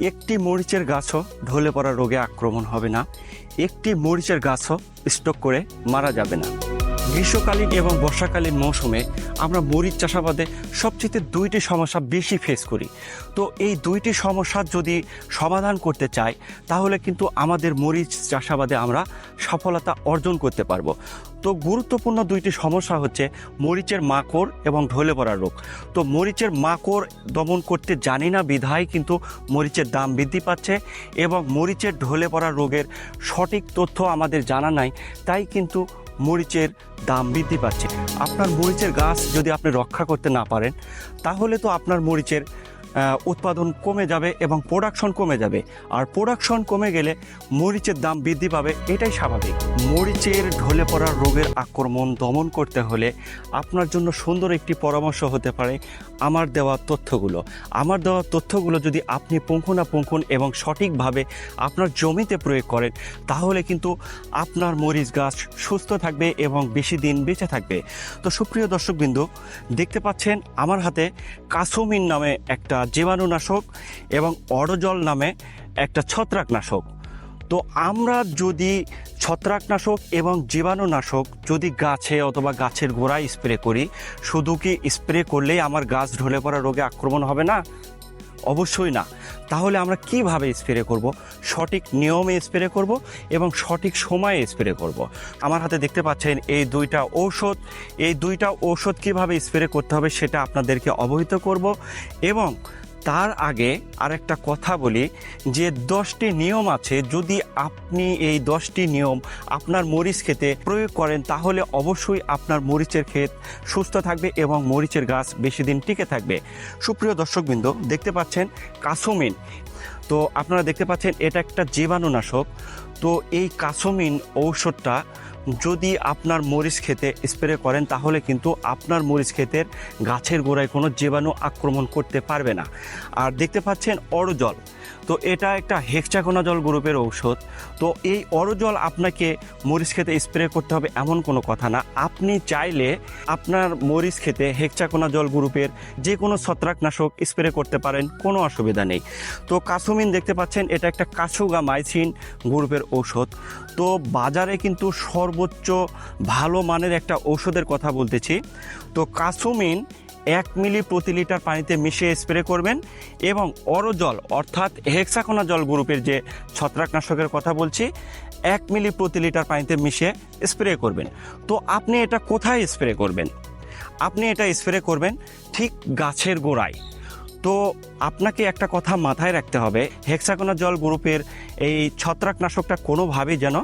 একটি মরিচের গাছও ঢলে পড়া রোগে আক্রমণ হবে না। একটি মরিচের গাছও স্টক করে মারা যাবে না। গ্রীষ্মকালীন এবং বর্ষাকালীন মৌসুমে আমরা মরিচ চাষাবাদে সবচেয়ে দুইটি সমস্যা বেশি ফেস করি। তো এই দুইটি সমস্যার যদি সমাধান করতে চাই, তাহলে কিন্তু আমাদের মরিচ চাষাবাদে আমরা সফলতা অর্জন করতে পারব। তো গুরুত্বপূর্ণ দুইটি সমস্যা হচ্ছে মরিচের মাকড় এবং ঢলে পড়া রোগ। তো মরিচের মাকড় দমন করতে জানি না বিধায় কিন্তু মরিচের দাম বৃদ্ধি পাচ্ছে এবং মরিচের ঢলে পড়া রোগের সঠিক তথ্য আমাদের জানা নাই, তাই কিন্তু মরিচের দাম বৃদ্ধি পাচ্ছে। আপনার মরিচের গাছ যদি আপনি রক্ষা করতে না পারেন, তাহলে তো আপনার মরিচের উৎপাদন কমে যাবে এবং প্রোডাকশন কমে যাবে। আর প্রোডাকশন কমে গেলে মরিচের দাম বৃদ্ধি পাবে, এটাই স্বাভাবিক। মরিচের ঢলে পড়া রোগের আক্রমণ দমন করতে হলে আপনার জন্য সুন্দর একটি পরামর্শ হতে পারে আমার দেওয়া তথ্যগুলো। আমার দেওয়া তথ্যগুলো যদি আপনি পুঙ্খানুপুঙ্খন এবং সঠিকভাবে আপনার জমিতে প্রয়োগ করেন, তাহলে কিন্তু আপনার মরিচ গাছ সুস্থ থাকবে এবং বেশি দিন বেঁচে থাকবে। তো সুপ্রিয় দর্শকবৃন্দ, দেখতে পাচ্ছেন আমার হাতে কাসুমিন নামে একটা জীবাণুনাশক এবং অরজল নামে একটা ছত্রাকনাশক। তো আমরা যদি ছত্রাকনাশক এবং জীবাণুনাশক যদি গাছে অথবা গাছের গোড়ায় স্প্রে করি, শুধু কি স্প্রে করলেই আমার গাছ ঢলে পড়া রোগে আক্রমণ হবে না? অবশ্যই না। তাহলে আমরা কীভাবে স্প্রে করব? সঠিক নিয়মে স্প্রে করব এবং সঠিক সময়ে স্প্রে করব। আমার হাতে দেখতে পাচ্ছেন এই দুইটা ঔষধ। এই দুইটা ঔষধ কীভাবে স্প্রে করতে হবে সেটা আপনাদেরকে অবহিত করব এবং তার আগে আরেকটা কথা বলি, যে দশটি নিয়ম আছে, যদি আপনি এই দশটি নিয়ম আপনার মরিচ খেতে প্রয়োগ করেন, তাহলে অবশ্যই আপনার মরিচের ক্ষেত সুস্থ থাকবে এবং মরিচের গাছ বেশি দিন টিকে থাকবে। সুপ্রিয় দর্শকবৃন্দ, দেখতে পাচ্ছেন কাসুমিন। তো আপনারা দেখতে পাচ্ছেন, এটা একটা জীবাণুনাশক। তো এই কাসুমিন ঔষধটা যদি আপনার মরিচ খেতে স্প্রে করেন, তাহলে কিন্তু আপনার মরিচ ক্ষেতের গাছের গোড়ায় কোনো জীবাণু আক্রমণ করতে পারবে না। আর দেখতে পাচ্ছেন অরজল। তো এটা একটা হেক্সাকোনা জল গ্রুপের ঔষধ। তো এই অরজল আপনাকে মরিচ খেতে স্প্রে করতে হবে এমন কোনো কথা না। আপনি চাইলে আপনার মরিচ খেতে হেক্সাকোনা জল গ্রুপের যে কোনো ছত্রাকনাশক স্প্রে করতে পারেন, কোনো অসুবিধা নেই। তো কাসুমিন দেখতে পাচ্ছেন, এটা একটা কাছুগা মাইসিন গ্রুপের ঔষধ। তো বাজারে কিন্তু সর্বোচ্চ ভালো মানের একটা ঔষধের কথা বলতেছি। তো কাসুমিন এক মিলি প্রতি লিটার পানিতে মিশিয়ে স্প্রে করবেন এবং অরজল অর্থাৎ হেক্সাকোনা জল গ্রুপের যে ছত্রাকনাশকের কথা বলছি, এক মিলি প্রতি লিটার পানিতে মিশিয়ে স্প্রে করবেন। তো আপনি এটা কোথায় স্প্রে করবেন? আপনি এটা স্প্রে করবেন ঠিক গাছের গোড়ায়। তো আপনাকে একটা কথা মাথায় রাখতে হবে, হেক্সাকোনা জল গ্রুপের এই ছত্রাকনাশকটা কোনোভাবেই যেন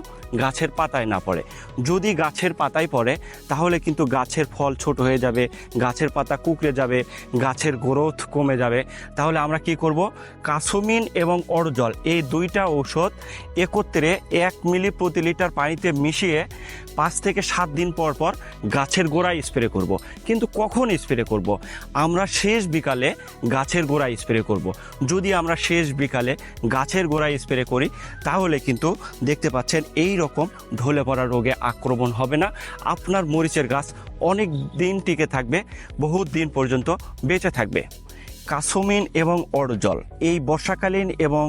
গাছের পাতায় না পড়ে যদি গাছের পাতায় পড়ে, তাহলে কিন্তু গাছের ফল ছোট হয়ে যাবে, গাছের পাতা কুকড়ে যাবে, গাছের গ্রোথ কমে যাবে তাহলে আমরা কি করব কাসুমিন এবং অরজল, এই দুইটা ঔষধ একত্রে এক মিলি প্রতি লিটার পানিতে মিশিয়ে পাঁচ থেকে সাত দিন পর পর গাছের গোড়ায় স্প্রে করব। কিন্তু কখন স্প্রে করব। আমরা শেষ বিকালে গাছের গোড়ায় স্প্রে করব। যদি আমরা শেষ বিকালে গাছের গোড়ায় স্প্রে করি, তাহলে কিন্তু দেখতে পাচ্ছেন এই রকম ঢলে পড়া রোগে আক্রমণ হবে না। আপনার মরিচের গাছ অনেক দিন টিকে থাকবে বহু দিন পর্যন্ত বেঁচে থাকবে। কাসুমিন এবং অরজল। এই বর্ষাকালীন এবং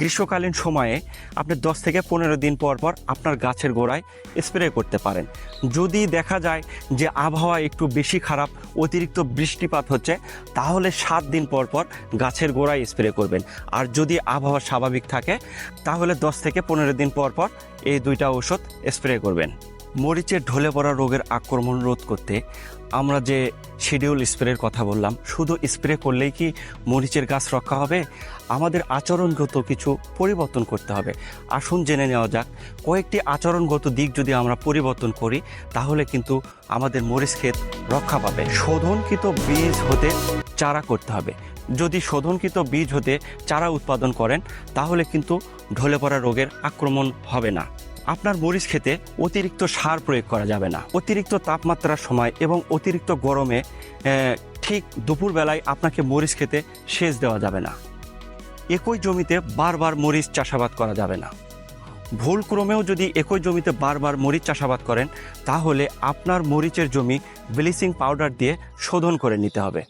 গ্রীষ্মকালীন সময়ে আপনি দশ থেকে পনেরো দিন পর পর আপনার গাছের গোড়ায় স্প্রে করতে পারেন। যদি দেখা যায় যে আবহাওয়া একটু বেশি খারাপ, অতিরিক্ত বৃষ্টিপাত হচ্ছে, তাহলে সাত দিন পর পর গাছের গোড়ায় স্প্রে করবেন। আর যদি আবহাওয়া স্বাভাবিক থাকে, তাহলে দশ থেকে পনেরো দিন পর পর এই দুইটা ওষুধ স্প্রে করবেন। মরিচের ঢলে পড়া রোগের আক্রমণ রোধ করতে আমরা যে শিডিউল স্প্রের কথা বললাম, শুধু স্প্রে করলেই কি মরিচের গাছ রক্ষা হবে? আমাদের আচরণগত কিছু পরিবর্তন করতে হবে। আসুন জেনে নেওয়া যাক, কয়েকটি আচরণগত দিক যদি আমরা পরিবর্তন করি, তাহলে কিন্তু আমাদের মরিচ ক্ষেত রক্ষা পাবে। শোধনকৃত বীজ হতে চারা করতে হবে। যদি শোধনকৃত বীজ হতে চারা উৎপাদন করেন, তাহলে কিন্তু ঢলে পড়া রোগের আক্রমণ হবে না। আপনার মরিচ খেতে অতিরিক্ত সার প্রয়োগ করা যাবে না। অতিরিক্ত তাপমাত্রার সময় এবং অতিরিক্ত গরমে ঠিক দুপুরবেলায় আপনাকে মরিচ খেতে সেচ দেওয়া যাবে না। একই জমিতে বারবার মরিচ চাষাবাদ করা যাবে না। ভুল ক্রমেও যদি একই জমিতে বারবার মরিচ চাষাবাদ করেন, তাহলে আপনার মরিচের জমি ব্লিচিং পাউডার দিয়ে শোধন করে নিতে হবে।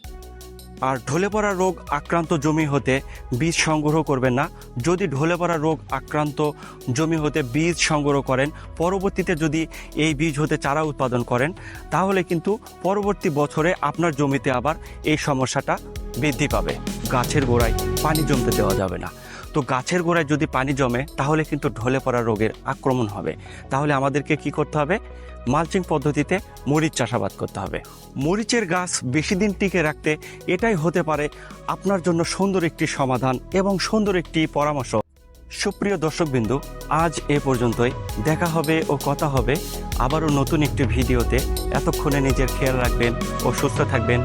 আর ঢলে পড়া রোগ আক্রান্ত জমি হতে বীজ সংগ্রহ করবেন না। যদি ঢলে পড়া রোগ আক্রান্ত জমি হতে বীজ সংগ্রহ করেন, পরবর্তীতে যদি এই বীজ হতে চারা উৎপাদন করেন, তাহলে কিন্তু পরবর্তী বছরে আপনার জমিতে আবার এই সমস্যাটা বৃদ্ধি পাবে। গাছের গোড়ায় পানি জমতে দেওয়া যাবে না। তো গাছের গোড়ায় যদি পানি জমে, তাহলে কিন্তু ঢলে পড়া রোগের আক্রমণ হবে। তাহলে আমাদেরকে কি করতে হবে? মালচিং পদ্ধতিতে মরিচ চাষাবাদ করতে হবে। মরিচের গাছ বেশি দিন টিকে রাখতে এটাই হতে পারে আপনার জন্য সুন্দর একটি সমাধান এবং সুন্দর একটি পরামর্শ। সুপ্রিয় দর্শকবিন্দু, আজ এ পর্যন্তই। দেখা হবে ও কথা হবে আবারও নতুন একটি ভিডিওতে। এতক্ষণে নিজের খেয়াল রাখবেন ও সুস্থ থাকবেন।